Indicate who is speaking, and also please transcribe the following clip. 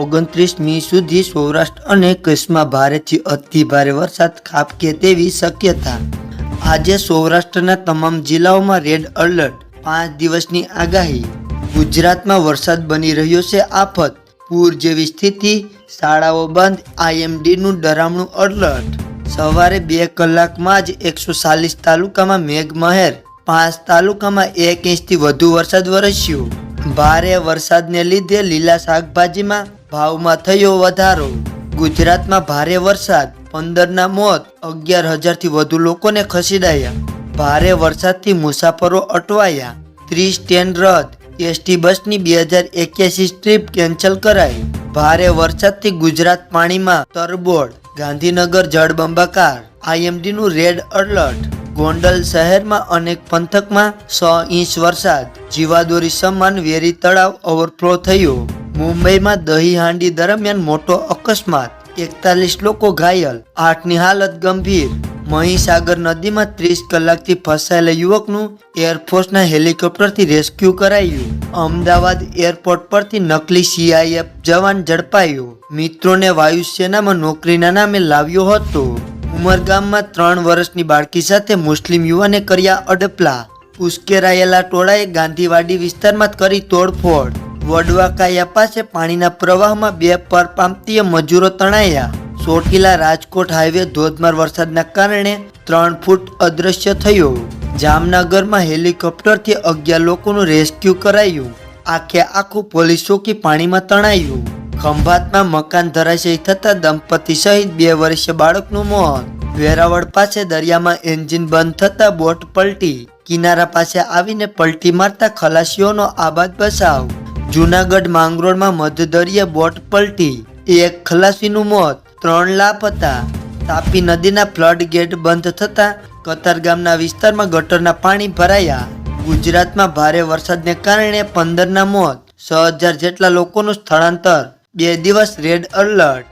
Speaker 1: ઓગણત્રીસ મી સુધી સૌરાષ્ટ્ર અને કચ્છમાં ભારેથી અતિ ભારે વરસાદ ખાબકે તેવી શક્યતા. આજે સૌરાષ્ટ્રના તમામ જિલ્લાઓમાં રેડ એલર્ટ, પાંચ દિવસની આગાહી. ગુજરાતમાં વરસાદ બની રહ્યો છે આફત. પૂર જેવી સ્થિતિ, શાળાઓ બંધ, આઈએમડીનું ડરામણું એલર્ટ. સવારે બે કલાકમાં જ એકસો ચાલીસ તાલુકામાં મેઘમહેર, પાંચ તાલુકામાં એક ઇંચથી વધુ વરસાદ વરસ્યો. ભારે વરસાદને લીધે લીલા શાકભાજીમાં ભાવમાં થયો વધારો. ગુજરાતમાં ભારે વરસાદ, પંદરના મોત, અગિયાર હજારથી વધુ લોકોને ખસેડાયા. ભારે વરસાદથી મુસાફરો અટવાયા. ત્રીસ ટ્રેન રદ, એસટી બસની બે હજાર એક્યાસી ટ્રીપ કેન્સલ કરાઈ. ભારે વરસાદથી ગુજરાત પાણીમાં તરબોળ, ગાંધીનગર જળબંબાકાર, આઈએમડીનું રેડ એલર્ટ ગોંડલ શહેરમાં અનેક પંથકમાં સો ઇંચ વરસાદ. જીવાદોરી સમાન વેરી તળાવ ઓવરફ્લો થયો. મુંબઈમાં દહીં હાંડી દરમિયાન મોટો અકસ્માત. એકતાલીસ લોકો ઘાયલ. આઠની હાલત ગંભીર. મહીસાગર નદીમાં ત્રીસ કલાકથી ફસાયેલા યુવકનું એરફોર્સના હેલિકોપ્ટરથી રેસ્ક્યુ કરાયું. અમદાવાદ એરપોર્ટ પરથી નકલી સીઆઈએફ જવાન ઝડપાયો. મિત્રોને વાયુસેનામાં નોકરીના નામે લાવ્યો હતો. ઉમરગામમાં ત્રણ વર્ષની બાળકી સાથે મુસ્લિમ યુવાને કર્યા અડપલા. ઉશ્કેરાયેલા ટોળાએ ગાંધીવાડી વિસ્તારમાં કરી તોડફોડ. વડવાકાયા પાસે પાણીના પ્રવાહમાં બે પરપ્રાંતીય મજૂરો તણાયા. ચોટીલા રાજકોટ હાઈવે ધોધમાર વરસાદના કારણે ત્રણ ફૂટ અદૃશ્ય થયો. જામનગરમાં હેલિકોપ્ટરથી અગિયાર લોકોનું રેસ્ક્યુ કરાયું. આખે આખું પોલીસ ચોકી પાણીમાં તણાયું. ખંભાતમાં મકાન ધરાશયી થતા દંપતી સહિત બે વર્ષીય બાળકનું મોત. વેરાવળ પાસે દરિયામાં એન્જિન બંધ થતાં બોટ પલટી. કિનારા પાસે આવીને પલટી મારતા ખલાસીઓનો આબાદ બચાવ. જુનાગઢ માંગરોળમાં મધદરિયા બોટ પલટી, એક ખલાસીનું મોત, ત્રણ લાપતા તાપી નદીના ફ્લડ ગેટ બંધ થતા કતારગામના વિસ્તારમાં ગટરના પાણી ભરાયા. ગુજરાતમાં ભારે વરસાદને કારણે પંદરના મોત, છ હજાર જેટલા લોકોનું સ્થળાંતર, બે દિવસ રેડ એલર્ટ